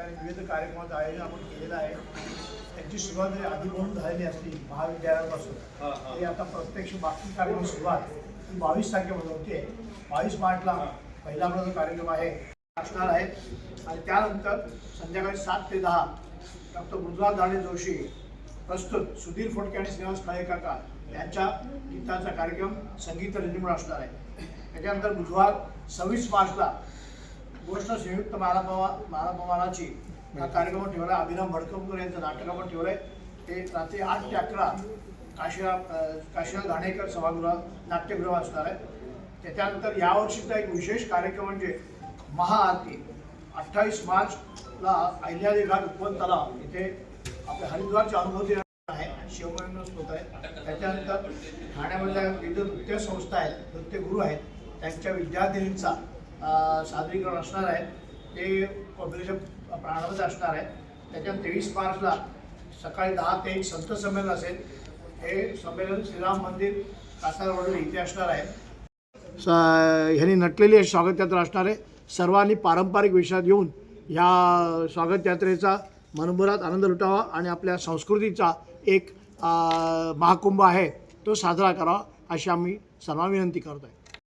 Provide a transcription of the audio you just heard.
ठिकाणी विविध कार्यक्रमाचं आयोजन आपण केलेलं आहे. त्याची सुरुवात जरी आधी म्हणून झालेली असली महाविद्यालयापासून तरी आता प्रत्यक्ष बाकी कार्यक्रम सुरुवात ही बावीस तारखेपासून होते. बावीस मार्चला पहिला आपला जो कार्यक्रम आहे असणार आहे. आणि त्यानंतर संध्याकाळी सात ते दहा डॉक्टर मृदुला दाणे जोशी प्रस्तुत सुधीर फोडके आणि श्रीनिवास काका यांच्या गीताचा कार्यक्रम संगीत रंजमूळ असणार आहे. त्याच्यानंतर बुधवार सव्वीस मार्चला गोष्ट संयुक्त मालापवा मालापमानाची हा कार्यक्रम ठेवला अभिनव भडकमकर यांचं नाटक आपण ठेवलंय. ते रात्री आठ ते अकरा काशीराम अं, काशीराम घाणेकर सभागृह नाट्यगृह असणार आहे. त्याच्यानंतर यावर्षीचा एक विशेष कार्यक्रम म्हणजे महाआरती. अठ्ठावीस मार्चला अहिल्यादेवी घाट उपवन तलाव. इथे आपल्या हरिद्वारची अनुभूती आहे. शिवमहिमा होत आहे. त्याच्यानंतर ठाण्यामधल्या विविध नृत्य संस्था आहेत नृत्यगुरू आहेत. त्यांच्या विद्यार्थिनींचा सादरीकरण असणार आहे. ते पब्लिकच्या प्राणामध्ये असणार आहे. त्याच्यात तेवीस मार्चला सकाळी दहा ते एक संत संमेलन असेल. हे संमेलन श्रीराम मंदिर कासारवाडी इथे असणार आहे. स ह्यांनी नटलेली स्वागत यात्रा असणार आहे. सर्वांनी पारंपरिक विषयात येऊन ह्या स्वागत यात्रेचा मनभरात आनंद लुटावा आणि आपल्या संस्कृतीचा एक महाकुंभ आहे तो साजरा करावा अशी आम्ही सर्वांना विनंती करत आहे